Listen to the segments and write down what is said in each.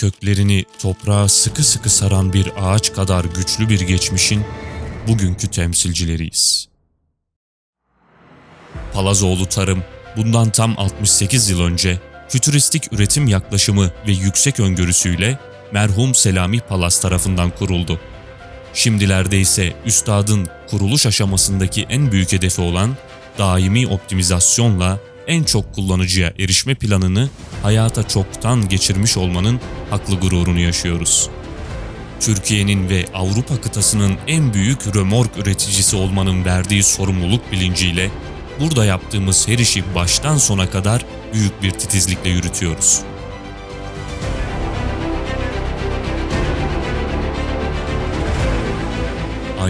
köklerini toprağa sıkı sıkı saran bir ağaç kadar güçlü bir geçmişin bugünkü temsilcileriyiz. Palazoğlu Tarım bundan tam 68 yıl önce fütüristik üretim yaklaşımı ve yüksek öngörüsüyle merhum Selami Palas tarafından kuruldu. Şimdilerde ise üstadın kuruluş aşamasındaki en büyük hedefi olan daimi optimizasyonla en çok kullanıcıya erişme planını hayata çoktan geçirmiş olmanın haklı gururunu yaşıyoruz. Türkiye'nin ve Avrupa kıtasının en büyük römork üreticisi olmanın verdiği sorumluluk bilinciyle burada yaptığımız her işi baştan sona kadar büyük bir titizlikle yürütüyoruz.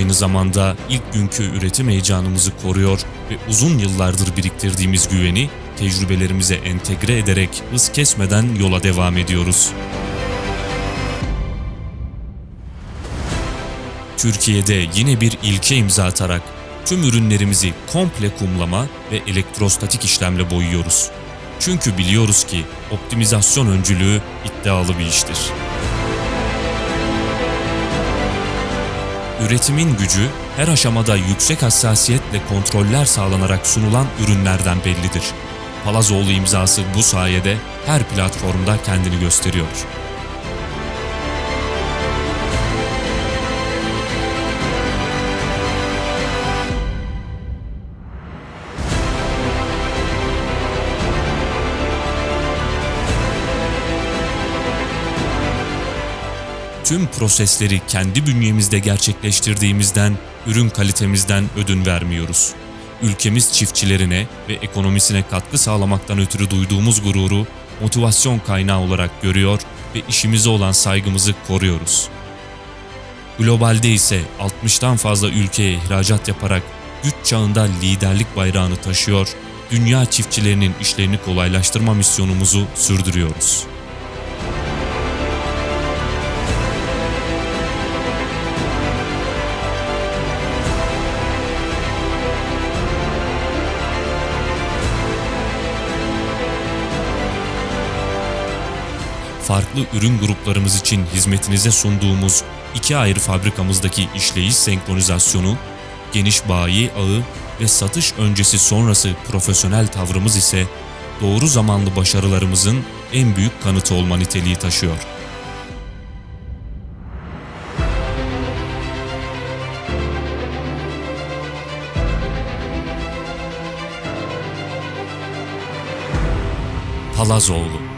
Aynı zamanda ilk günkü üretim heyecanımızı koruyor ve uzun yıllardır biriktirdiğimiz güveni tecrübelerimize entegre ederek hız kesmeden yola devam ediyoruz. Türkiye'de yine bir ilke imza atarak tüm ürünlerimizi komple kumlama ve elektrostatik işlemle boyuyoruz. Çünkü biliyoruz ki optimizasyon öncülüğü iddialı bir iştir. Üretimin gücü her aşamada yüksek hassasiyetle kontroller sağlanarak sunulan ürünlerden bellidir. Palazoğlu imzası bu sayede her platformda kendini gösteriyor. Tüm prosesleri kendi bünyemizde gerçekleştirdiğimizden, ürün kalitemizden ödün vermiyoruz. Ülkemiz çiftçilerine ve ekonomisine katkı sağlamaktan ötürü duyduğumuz gururu motivasyon kaynağı olarak görüyor ve işimize olan saygımızı koruyoruz. Globalde ise 60'tan fazla ülkeye ihracat yaparak güç çağında liderlik bayrağını taşıyor, dünya çiftçilerinin işlerini kolaylaştırma misyonumuzu sürdürüyoruz. Farklı ürün gruplarımız için hizmetinize sunduğumuz iki ayrı fabrikamızdaki işleyiş senkronizasyonu, geniş bayi ağı ve satış öncesi sonrası profesyonel tavrımız ise doğru zamanlı başarılarımızın en büyük kanıtı olma niteliği taşıyor. Palazoğlu